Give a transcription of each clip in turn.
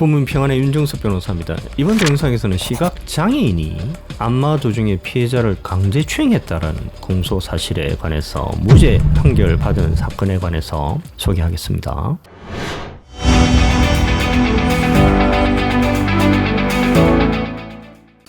법무부 평안의 윤정석 변호사입니다. 이번 동영상에서는 시각 장애인이 안마 도중에 피해자를 강제 추행했다라는 공소 사실에 관해서 무죄 판결 받은 사건에 관해서 소개하겠습니다.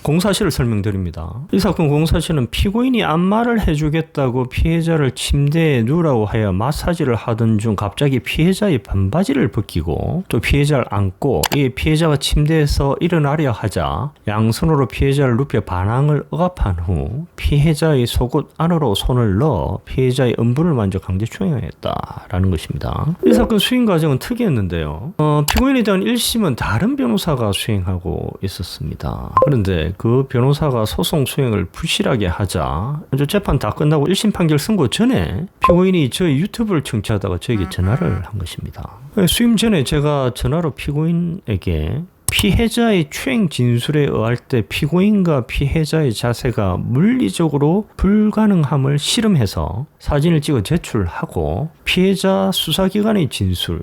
공사실을 설명드립니다. 이 사건 공사실은 피고인이 안마를 해주겠다고 피해자를 침대에 누라고 하여 마사지를 하던 중 갑자기 피해자의 반바지를 벗기고 또 피해자를 안고 이 피해자가 침대에서 일어나려 하자 양손으로 피해자를 눕혀 반항을 억압한 후 피해자의 속옷 안으로 손을 넣어 피해자의 음부를 만져 강제 추행했다라는 것입니다. 이 사건 수행 과정은 특이했는데요. 어, 피고인에 대한 1심은 다른 변호사가 수행하고 있었습니다. 그런데 그 변호사가 소송 수행을 부실하게 하자 재판 다 끝나고 1심 판결 선고 전에 피고인이 저희 유튜브를 청취하다가 저에게 전화를 한 것입니다. 수임 전에 제가 전화로 피고인에게 피해자의 추행 진술에 의할 때 피고인과 피해자의 자세가 물리적으로 불가능함을 실험해서 사진을 찍어 제출하고 피해자 수사기관의 진술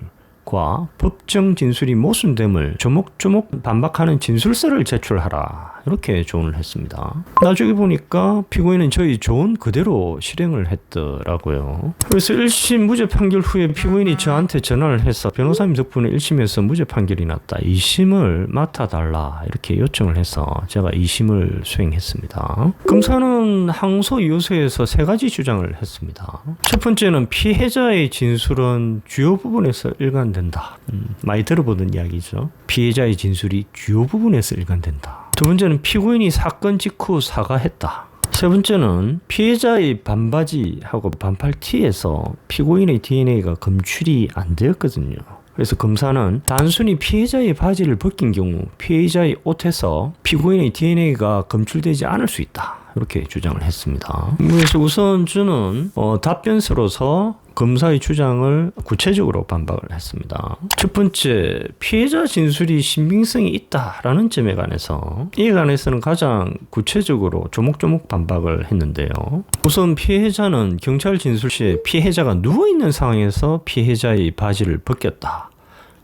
과 법정 진술이 모순됨을 조목조목 반박하는 진술서를 제출하라 이렇게 조언을 했습니다. 나중에 보니까 피고인은 저희 조언 그대로 실행을 했더라고요. 그래서 1심 무죄 판결 후에 피고인이 저한테 전화를 해서 변호사님 덕분에 1심에서 무죄 판결이 났다. 2심을 맡아달라 이렇게 요청을 해서 제가 2심을 수행했습니다. 검사는 항소 이유서에서 세 가지 주장을 했습니다. 첫 번째는 피해자의 진술은 주요 부분에서 일관된 다. 음, 많이 들어보던 이야기죠. 피해자의 진술이 주요 부분에서 일관된다. 두 번째는 피고인이 사건 직후 사과했다. 세 번째는 피해자의 반바지하고 반팔 티에서 피고인의 DNA가 검출이 안 되었거든요. 그래서 검사는 단순히 피해자의 바지를 벗긴 경우 피해자의 옷에서 피고인의 DNA가 검출되지 않을 수 있다. 이렇게 주장을 했습니다. 그래서 우선 저는 어, 답변서로서 검사의 주장을 구체적으로 반박을 했습니다. 첫 번째, 피해자 진술이 신빙성이 있다라는 점에 관해서 이에 관해서는 가장 구체적으로 조목조목 반박을 했는데요. 우선 피해자는 경찰 진술 시에 피해자가 누워있는 상황에서 피해자의 바지를 벗겼다.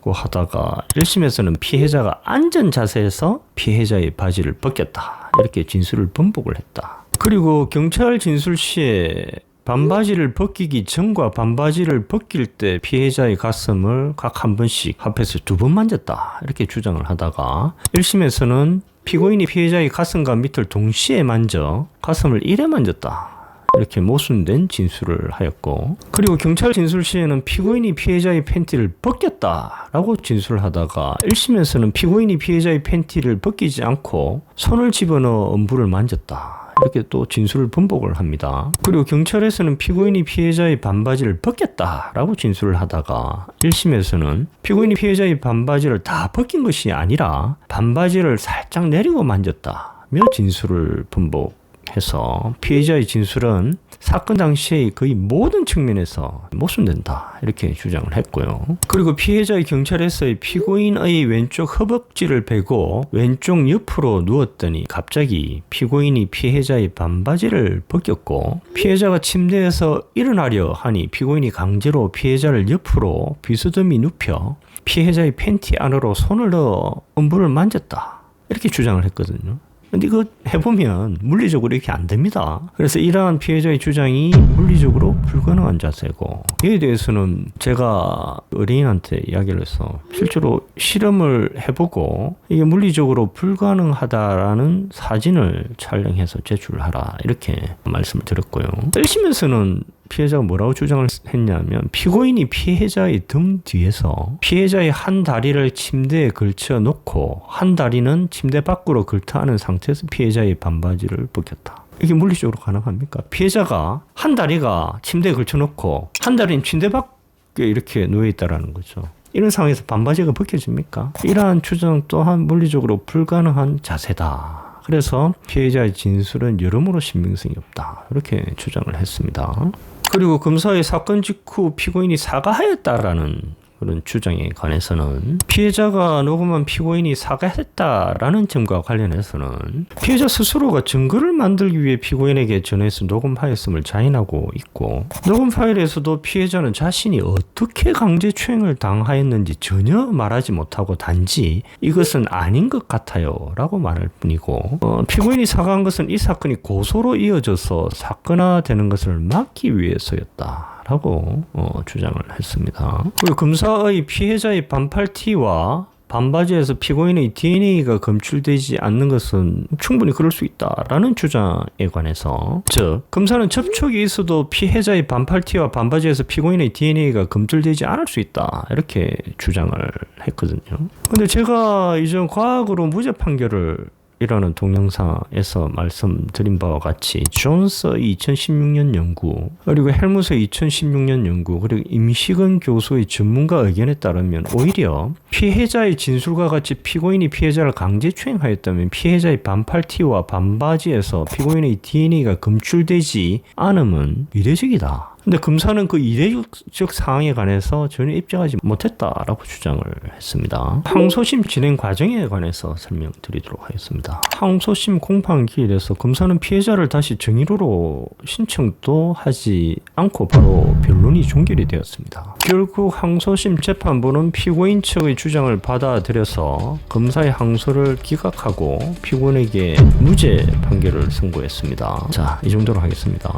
고 하다가 1심에서는 피해자가 앉은 자세에서 피해자의 바지를 벗겼다. 이렇게 진술을 번복을 했다. 그리고 경찰 진술 시에 반바지를 벗기기 전과 반바지를 벗길 때 피해자의 가슴을 각 한 번씩 합해서 두 번 만졌다. 이렇게 주장을 하다가 1심에서는 피고인이 피해자의 가슴과 밑을 동시에 만져 가슴을 1회 만졌다. 이렇게 모순된 진술을 하였고 그리고 경찰 진술 시에는 피고인이 피해자의 팬티를 벗겼다라고 진술을 하다가 1심에서는 피고인이 피해자의 팬티를 벗기지 않고 손을 집어넣어 음부를 만졌다. 이렇게 또 진술을 번복을 합니다. 그리고 경찰에서는 피고인이 피해자의 반바지를 벗겼다라고 진술을 하다가 1심에서는 피고인이 피해자의 반바지를 다 벗긴 것이 아니라 반바지를 살짝 내리고 만졌다며 진술을 번복 해서 피해자의 진술은 사건 당시의 거의 모든 측면에서 모순된다 이렇게 주장을 했고요. 그리고 피해자의 경찰에서의 피고인의 왼쪽 허벅지를 베고 왼쪽 옆으로 누웠더니 갑자기 피고인이 피해자의 반바지를 벗겼고 피해자가 침대에서 일어나려 하니 피고인이 강제로 피해자를 옆으로 비스듬히 눕혀 피해자의 팬티 안으로 손을 넣어 음부를 만졌다 이렇게 주장을 했거든요. 근데 이거 해보면 물리적으로 이렇게 안 됩니다. 그래서 이러한 피해자의 주장이 물리적으로 불가능한 자세고 이에 대해서는 제가 의뢰인한테 이야기를 해서 실제로 실험을 해보고 이게 물리적으로 불가능하다라는 사진을 촬영해서 제출하라 이렇게 말씀을 드렸고요. 1심에서는 피해자가 뭐라고 주장을 했냐면 피고인이 피해자의 등 뒤에서 피해자의 한 다리를 침대에 걸쳐 놓고 한 다리는 침대 밖으로 걸터 하는 상태에서 피해자의 반바지를 벗겼다. 이게 물리적으로 가능합니까? 피해자가 한 다리가 침대에 걸쳐 놓고 한 다리는 침대 밖에 이렇게 누워 있다라는 거죠. 이런 상황에서 반바지가 벗겨집니까? 이러한 추정 또한 물리적으로 불가능한 자세다. 그래서 피해자의 진술은 여러모로 신빙성이 없다. 이렇게 주장을 했습니다. 그리고 검사의 사건 직후 피고인이 사과하였다라는 그런 주장에 관해서는 피해자가 녹음한 피고인이 사과했다라는 점과 관련해서는 피해자 스스로가 증거를 만들기 위해 피고인에게 전해서 녹음하였음을 자인하고 있고 녹음 파일에서도 피해자는 자신이 어떻게 강제 추행을 당하였는지 전혀 말하지 못하고 단지 이것은 아닌 것 같아요 라고 말할 뿐이고 어, 피고인이 사과한 것은 이 사건이 고소로 이어져서 사건화되는 것을 막기 위해서였다. 라고 어, 주장을 했습니다. 그리고 검사의 피해자의 반팔 티와 반바지에서 피고인의 DNA가 검출되지 않는 것은 충분히 그럴 수 있다라는 주장에 관해서 즉 검사는 접촉이 있어도 피해자의 반팔티와 반바지에서 피고인의 DNA가 검출되지 않을 수 있다 이렇게 주장을 했거든요. 근데 제가 이전 과학으로 무죄 판결을 이라는 동영상에서 말씀드린 바와 같이 존스의 2016년 연구 그리고 헬무스의 2016년 연구 그리고 임시근 교수의 전문가 의견에 따르면 오히려 피해자의 진술과 같이 피고인이 피해자를 강제 추행하였다면 피해자의 반팔 티와 반바지에서 피고인의 DNA가 검출되지 않음은 이례적이다. 근데 검사는 그 이례적 사항에 관해서 전혀 입증하지 못했다라고 주장을 했습니다. 항소심 진행 과정에 관해서 설명드리도록 하겠습니다. 항소심 공판 기일에서 검사는 피해자를 다시 정의로로 신청도 하지 않고 바로 변론이 종결이 되었습니다. 결국 항소심 재판부는 피고인 측의 주장을 받아들여서 검사의 항소를 기각하고 피고인에게 무죄 판결을 선고했습니다. 자, 이 정도로 하겠습니다.